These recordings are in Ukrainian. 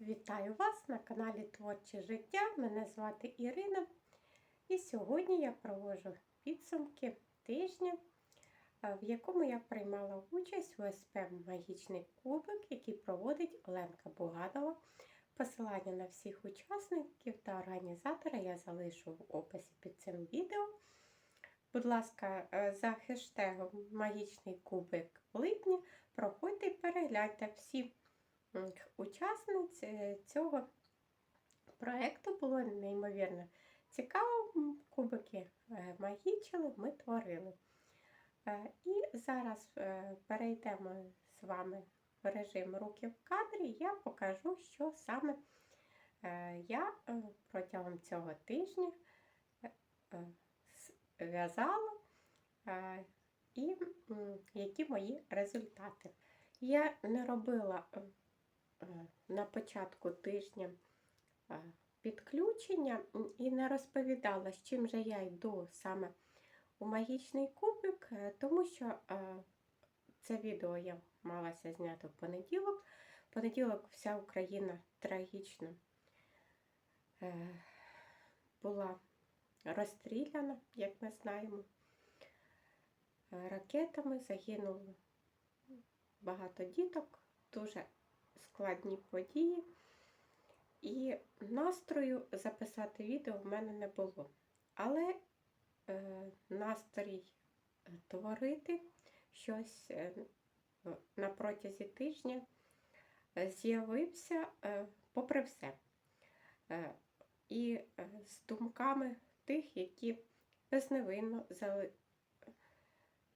Вітаю вас на каналі Творче життя. Мене звати Ірина. І сьогодні я провожу підсумки тижня, е, в якому я приймала участь у СП Магічний кубик, який проводить Оленка Бугадова. Посилання на всіх учасників та організатора я залишу в описі під цим відео. Будь ласка, е, за хештегом Магічний кубик в липні проходьте і перегляньте всі учасниць цього проєкту було неймовірно цікаво. Кубики е, магічили, ми творили. Е, І зараз е, перейдемо з вами в режим руки в кадрі. Я покажу, що саме я протягом цього тижня в'язала і які мої результати. Я не робила на початку тижня е, підключення і не розповідала, з чим же я йду саме у магічний кубик, е, тому що е, це відео я малася зняти в понеділок. В понеділок вся Україна трагічно е, була розстріляна, як ми знаємо. Е, Ракетами загинуло багато діток, дуже складні події. І настрою записати відео в мене не було. Але е, настрій е, творити щось е, на протязі тижня е, з'явився е, попри все. Е, і е, з думками тих, які безневинно зали...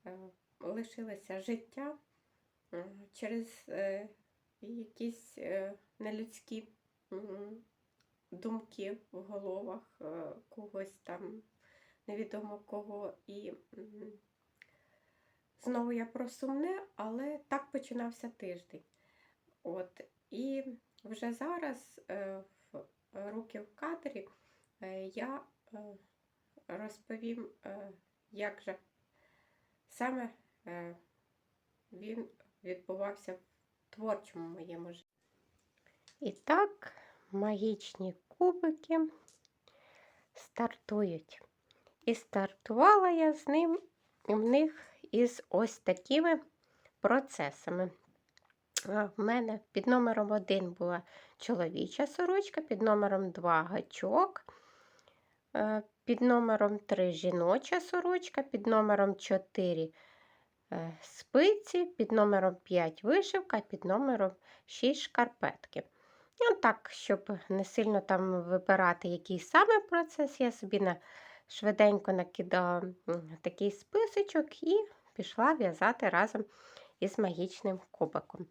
е, лишилися життя е, через е, якісь е, нелюдські думки в головах е, когось там невідомо кого. І знову я про сумне, але так починався тиждень. От. І вже зараз е, в руки в кадрі я розповім, як же саме він відбувався в творчому моєму житті. І так, магічні кубики стартують. І стартувала я з ним в них із ось такими процесами. В мене під номером 1 була чоловіча сорочка, під номером 2 гачок, е, під номером 3 жіноча сорочка, під номером 4 е, спиці, під номером 5 вишивка, під номером 6 шкарпетки. Ну, так, щоб не сильно там вибирати, який саме процес, я собі на швиденько накидала такий списочок і пішла в'язати разом із магічним кубиком.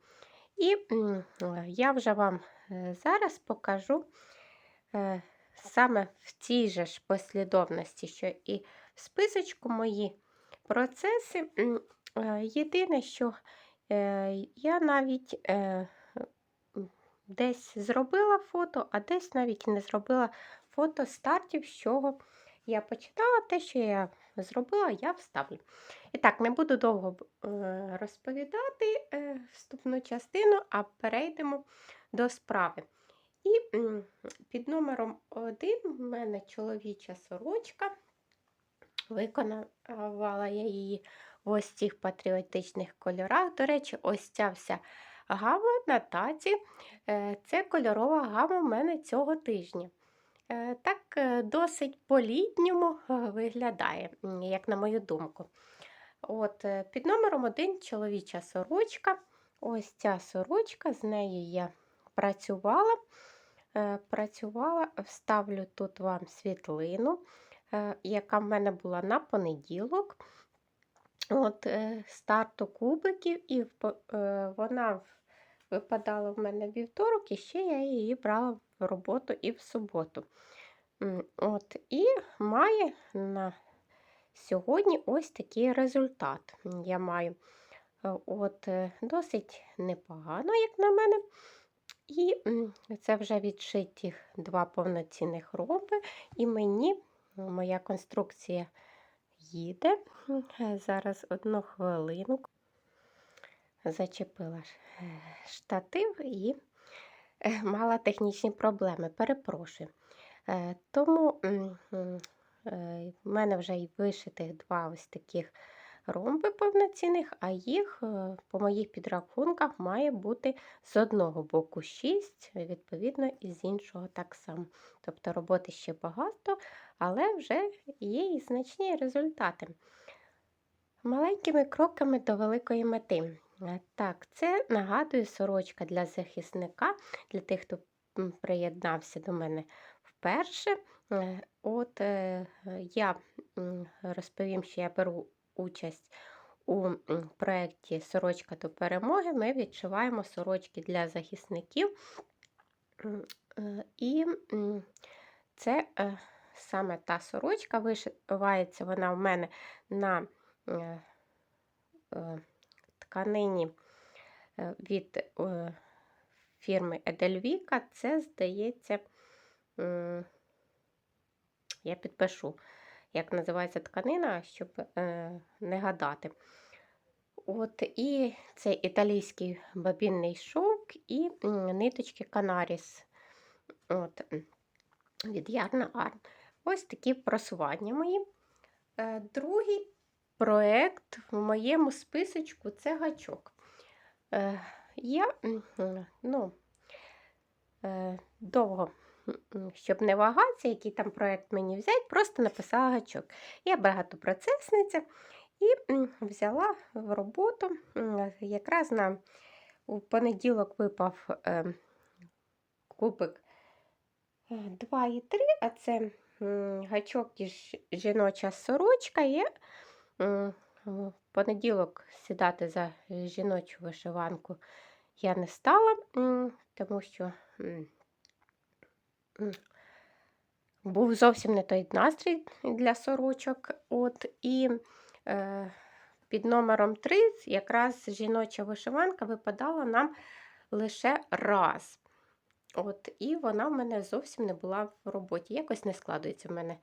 І е, я вже вам е, зараз покажу е, саме в цій же ж послідовності, що і в списочку мої процеси. Е, Єдине, що е, я навіть е, десь зробила фото, а десь навіть не зробила фото стартів, з чого я почитала те, що я зробила, я вставлю. І так, не буду довго розповідати вступну частину, а перейдемо до справи. І під номером 1 в мене чоловіча сорочка. Виконувала я її в ось цих патріотичних кольорах. До речі, ось ця вся гама на таці. е, Це кольорова гама в мене цього тижня. Е, Так е, досить по-літньому виглядає, як на мою думку. От, під номером 1 чоловіча сорочка. Ось ця сорочка, з нею я працювала. Працювала, вставлю тут вам світлину, яка в мене була на понеділок. От, е, старту кубиків, і е, вона випадала в мене вівторок, і ще я її брала в роботу і в суботу. От, і має на сьогодні ось такий результат. Я маю Е, от, досить непогано, як на мене. І це вже відшиті два повноцінних ромби, і мені моя конструкція їде. Е, Зараз одну хвилину зачепила е, штатив і е, мала технічні проблеми, перепрошую. Тому в мене вже й вишитих два ось таких ромби повноцінних, а їх, е, по моїх підрахунках, має бути з одного боку 6, відповідно, і з іншого так само. Тобто роботи ще багато, але вже є і значні результати. Маленькими кроками до великої мети. Е, Так, це нагадую сорочка для захисника, для тих, хто приєднався до мене вперше. Е, От я розповім, що я беру участь у проєкті Сорочка до перемоги. Ми відшиваємо сорочки для захисників. Е, І це е, саме та сорочка, вишивається вона в мене на е, тканині від фірми Едельвіка. Це, здається, я підпишу, як називається тканина, щоб е, не гадати. От, І це італійський бабінний шовк і ниточки Канаріс От, від Ярна Арн. Ось такі просування мої. Е, Другий проєкт в моєму списочку це гачок. Е, Я ну, довго, щоб не вагатися, який там проєкт мені взяти, просто написала гачок. Я багатопроцесниця і взяла в роботу якраз на у понеділок випав е, кубик 2,3, а це гачок і жіноча сорочка. І в понеділок сідати за жіночу вишиванку я не стала, тому що був зовсім не той настрій для сорочок. От, і е, під номером 3 якраз жіноча вишиванка випадала нам лише раз. От, І вона в мене зовсім не була в роботі. Якось не складується в мене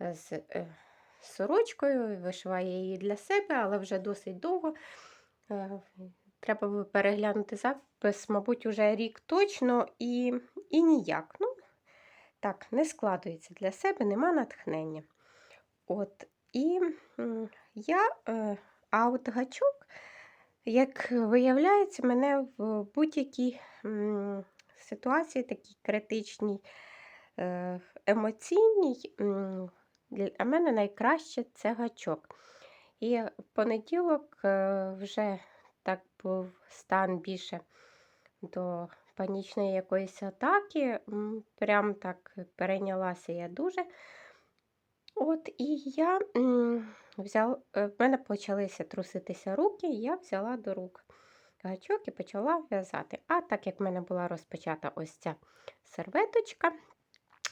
е, з е, сорочкою, вишиваю її для себе, але вже досить довго. Е, Треба переглянути запис, мабуть, уже рік точно і, і ніяк. Ну, так, не складується для себе, нема натхнення. От, І я, е, а гачок, як виявляється, мене в будь-якій ситуації, такій критичній, е, емоційній, для мене найкраще це гачок. І в понеділок е, вже так був стан більше до панічної якоїсь атаки. Прям так перейнялася я дуже. От і я взяла, е, в мене почалися труситися руки, я взяла до рук гачок і почала в'язати. А так як в мене була розпочата ось ця серветочка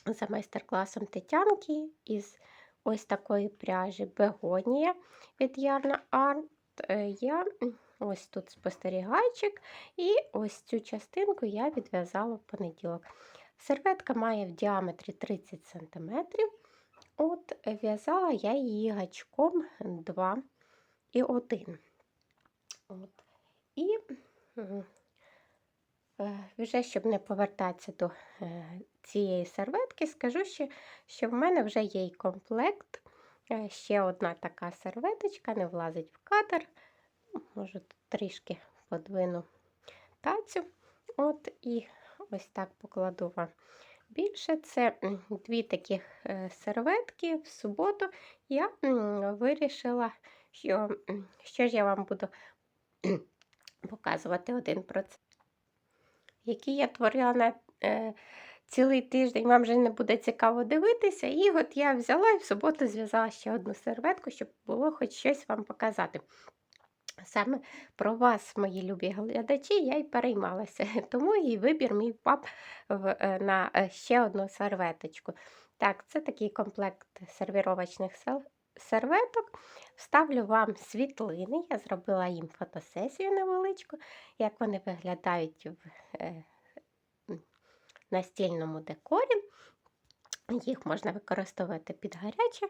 за майстер-класом Тетянки із ось такої пряжі Бегонія від Ярна Арт, е, я ось тут спостерігайчик, і ось цю частинку я відв'язала в понеділок. Серветка має в діаметрі 30 см. От в'язала я її гачком 2 і 1. От. І е, вже щоб не повертатися до е, цієї серветки, скажу ще, що в мене вже є й комплект. Е, Ще одна така серветочка, не влазить в кадр. Може, трішки подвину тацю. От і ось так покладу вам більше. Це дві таких е, серветки в суботу. Я вирішила, що, що ж я вам буду показувати один процес, який я творила на е, цілий тиждень. Вам вже не буде цікаво дивитися. І от я взяла і в суботу зв'язала ще одну серветку, щоб було хоч щось вам показати. Саме про вас, мої любі глядачі, я й переймалася, тому і вибір мій в, е, на е, ще одну серветочку. Так, це такий комплект сервіровочних серветок. Вставлю вам світлини. Я зробила їм фотосесію невеличку, як вони виглядають в е, настільному декорі. Їх можна використовувати під гаряче.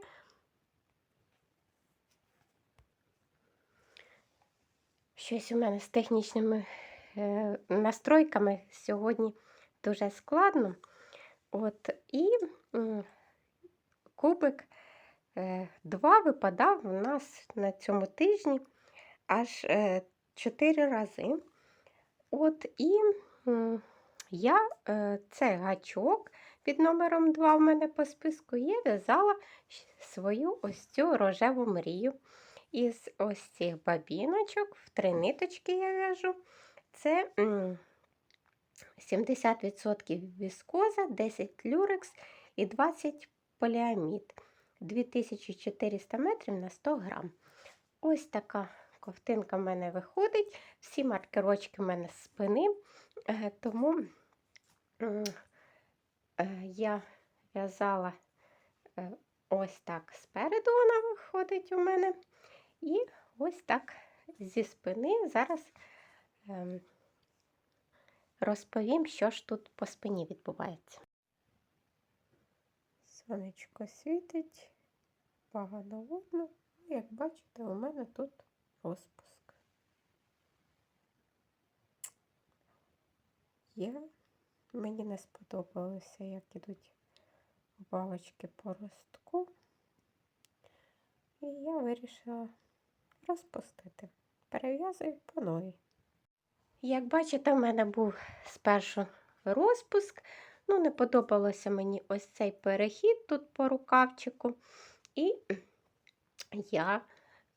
Щось у мене з технічними е, настройками сьогодні дуже складно. От, і м, кубик 2 випадав у нас на цьому тижні аж 4 рази. От, і м, я е, це гачок під номером 2 в мене по списку є, в'язала свою ось цю рожеву мрію. Із ось цих бабіночок в три ниточки я в'яжу. Це 70% віскоза, 10 люрекс і 20 поліамід. 2400 метрів на 100 грам. Ось така ковтинка в мене виходить. Всі маркерочки в мене з спини, е, тому е, я в'язала е, ось так спереду вона виходить у мене. І ось так зі спини зараз ем, розповім, що ж тут по спині відбувається. Сонечко світить, погано видно. Як бачите, у мене тут розпуск. Я... Мені не сподобалося, як ідуть балочки по ростку. І я вирішила розпустити. Перев'язую по новій. Як бачите, в мене був спершу розпуск. Ну, не подобалося мені ось цей перехід тут по рукавчику. І я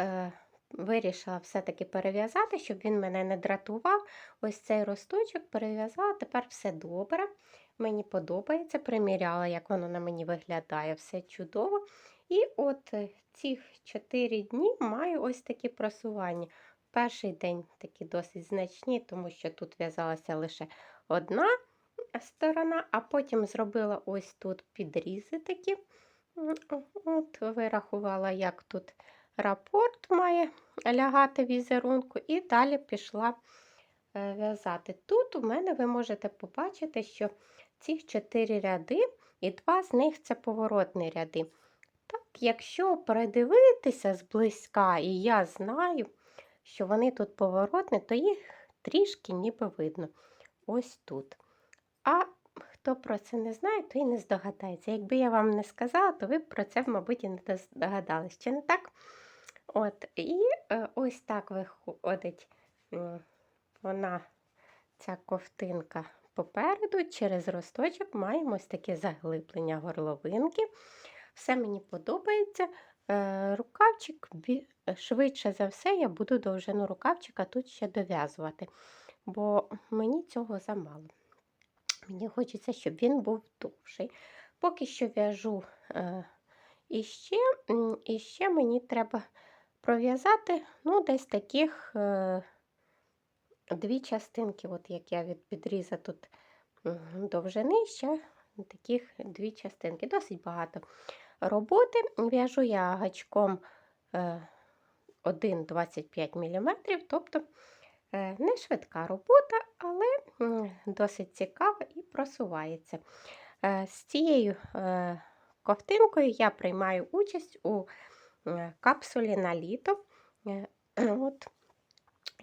е, вирішила все-таки перев'язати, щоб він мене не дратував. Ось цей росточок перев'язала, тепер все добре. Мені подобається, приміряла, як воно на мені виглядає, все чудово. І от е, ці 4 дні маю ось такі просування. Перший день такі досить значні, тому що тут в'язалася лише одна сторона, а потім зробила ось тут підрізи такі. От Вирахувала, як тут рапорт має лягати візерунку, і далі пішла е, в'язати. Тут у мене ви можете побачити, що ці чотири ряди, і два з них це поворотні ряди. Так, якщо передивитися зблизька, і я знаю, що вони тут поворотні, то їх трішки ніби видно. Ось тут. А хто про це не знає, той і не здогадається. Якби я вам не сказала, то ви б про це, мабуть, і не здогадались. Чи не так? От, І е, ось так виходить вона, ця ковтинка попереду, через росточок маємо ось таке заглиблення горловинки. Все мені подобається. Е, Рукавчик швидше за все, я буду довжину рукавчика тут ще дов'язувати, бо мені цього замало. Мені хочеться, щоб він був довший. Поки що в'яжу е, і ще мені треба пров'язати ну, десь таких е, дві частинки, от як я від підріза тут довжини, ще таких дві частинки. Досить багато роботи. В'яжу я гачком е, 1,25 мм, тобто е, не швидка робота, але досить цікава і просувається. Е, З цією е, ковтинкою я приймаю участь у е, капсулі на літо. Е, От.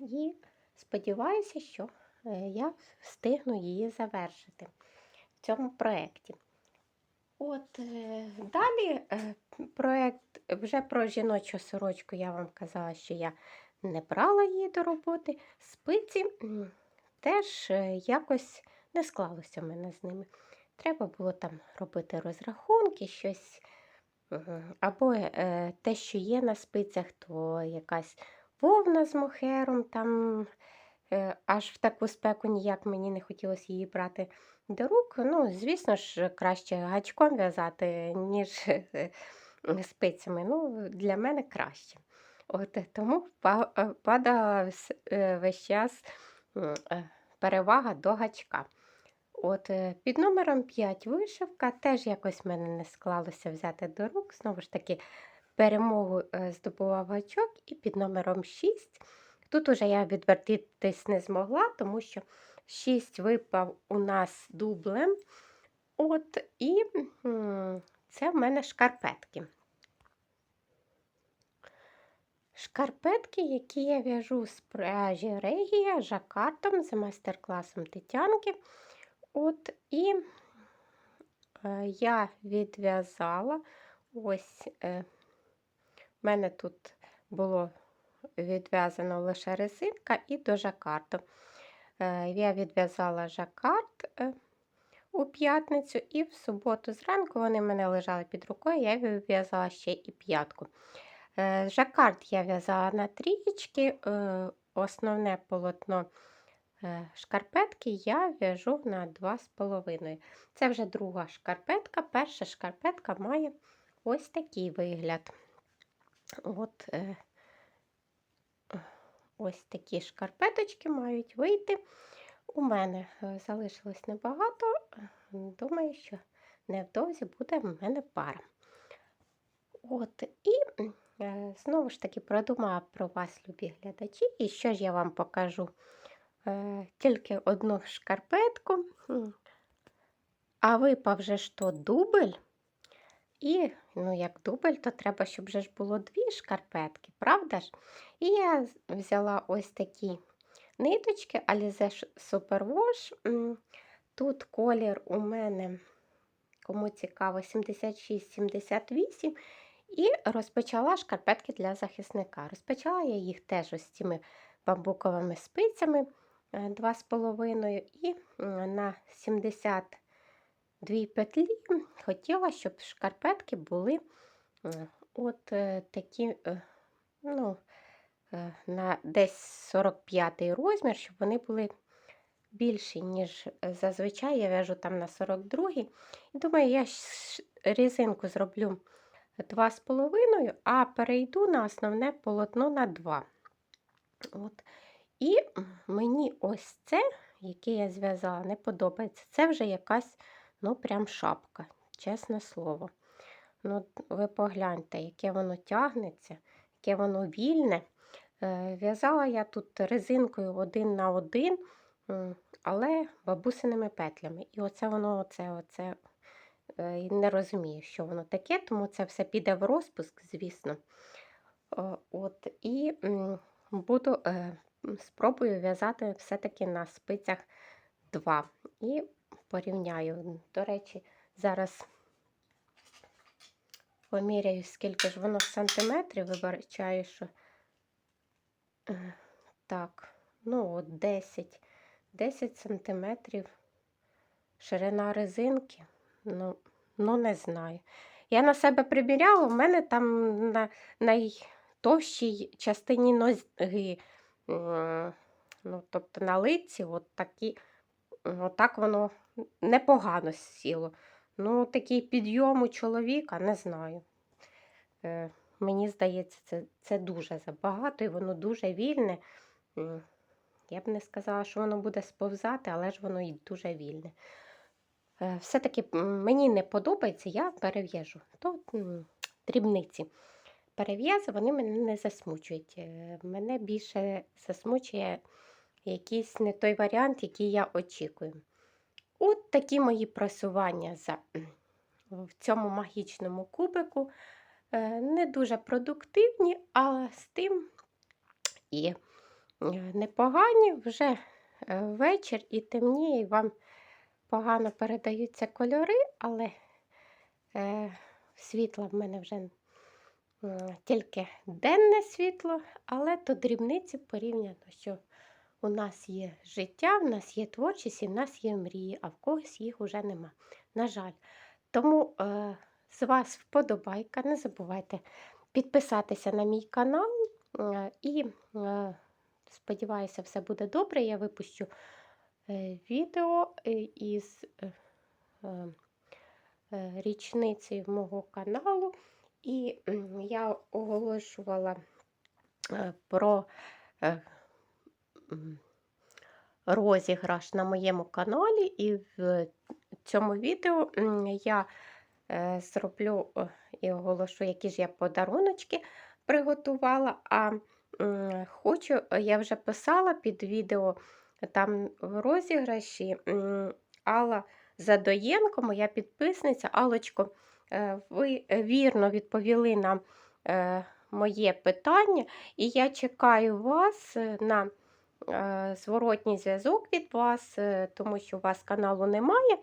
І сподіваюся, що е, я встигну її завершити в цьому проєкті. От е, далі е, проєкт вже про жіночу сорочку я вам казала, що я не брала її до роботи. Спиці теж якось не склалося в мене з ними. Треба було там робити розрахунки, щось. Або те, що є на спицях, то якась вовна з мохером, там е, аж в таку спеку ніяк мені не хотілося її брати до рук. Ну, звісно ж, краще гачком в'язати, ніж е, спицями. Ну, для мене краще. От е, тому е, падала е, весь час е, перевага до гачка. От е, під номером 5 вишивка теж якось в мене не склалося взяти до рук. Знову ж таки, перемогу е, здобував гачок, і під номером 6. Тут уже я відвертитись не змогла, тому що 6 випав у нас дублем. От, і це в мене шкарпетки. Шкарпетки, які я в'яжу з пряжі Регія жакартом за майстер-класом Тетянки. От і е, я відв'язала ось в мене тут було відв'язано лише резинка і до жакарду. Е, Я відв'язала жакард е, у п'ятницю, і в суботу зранку вони в мене лежали під рукою, я відв'язала ще і п'ятку. Е, Жакард я в'язала на трієчки, основне полотно шкарпетки я в'яжу на 2,5. Це вже друга шкарпетка. Перша шкарпетка має ось такий вигляд. От е, ось такі шкарпеточки мають вийти. У мене е, залишилось небагато. Думаю, що невдовзі буде в мене пара. От, і е, знову ж таки продумала про вас, любі глядачі, і що ж я вам покажу? Е, Тільки одну шкарпетку, а випав же то дубль. І, ну, як дубль, то треба, щоб вже ж було дві шкарпетки, правда ж? І я взяла ось такі ниточки, Alize Superwash. Тут колір у мене, кому цікаво, 76-78. І розпочала шкарпетки для захисника. Розпочала я їх теж ось цими бамбуковими спицями е, 2,5 і на 70 дві петлі, хотіла, щоб шкарпетки були е, от е, такі, е, ну, на десь 45 розмір, щоб вони були більші, ніж зазвичай я вяжу там на 42 І думаю, я резинку зроблю 2,5, а перейду на основне полотно на 2. От. І мені ось це, яке я зв'язала, не подобається. Це вже якась ну, прям шапка, чесне слово. Ну, ви погляньте, яке воно тягнеться, яке воно вільне. Е, В'язала я тут резинкою один на один, але бабусиними петлями. І оце воно, оце, оце, е, не розумію, що воно таке, тому це все піде в розпуск, звісно. От, і буду е, спробую в'язати все-таки на спицях 2. І порівняю. До речі, зараз поміряю, скільки ж воно в сантиметрів, вибачаю, що е, так, ну от 10, 10 сантиметрів ширина резинки. Ну, ну не знаю. Я на себе приміряла, у мене там на найтовщій частині ноги, ну, тобто на лиці, от такі, отак воно непогано сіло. Ну, такий підйом у чоловіка, не знаю. Е, мені здається, це, це дуже забагато і воно дуже вільне. Я б не сказала, що воно буде сповзати, але ж воно і дуже вільне. Е, Все-таки мені не подобається, я перев'яжу. То дрібниці. Перев'язи вони мене не засмучують. Е, Мене більше засмучує якийсь не той варіант, який я очікую. От такі мої просування за, в цьому магічному кубику. Е, Не дуже продуктивні, але з тим і е, непогані. Вже е, вечір і темніє, і вам погано передаються кольори, але світла в мене вже тільки денне світло, але то дрібниці порівняно, що у нас є життя, в нас є творчість і в нас є мрії, а в когось їх уже нема. На жаль. Тому е, з вас вподобайка. Не забувайте підписатися на мій канал. е, І е, сподіваюся, все буде добре. Я випущу е, відео е, із е, е, е, річниці мого каналу. І м, я оголошувала е, про е, розіграш на моєму каналі, і в цьому відео я е, зроблю і оголошу, які ж я подаруночки приготувала. А хочу, е, я вже писала під відео там в розіграші Алла Задоєнко, моя підписниця. Алочко, е, ви вірно відповіли на моє питання, і я чекаю вас на зворотній зв'язок від вас, е, тому що у вас каналу немає.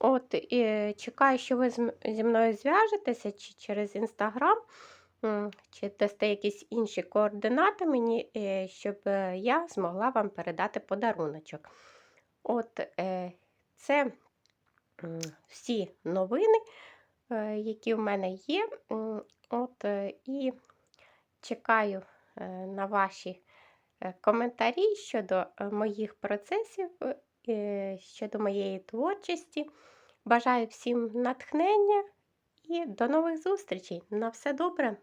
От, і чекаю, що ви зі мною зв'яжетеся чи через інстаграм, чи дасте якісь інші координати мені, е, щоб е, я змогла вам передати подаруночок. От е, це всі новини, е, які в мене є. От, е, і чекаю е, на ваші е, коментарі щодо е, моїх процесів, е, е, щодо моєї творчості. Бажаю всім натхнення і до нових зустрічей. На все добре!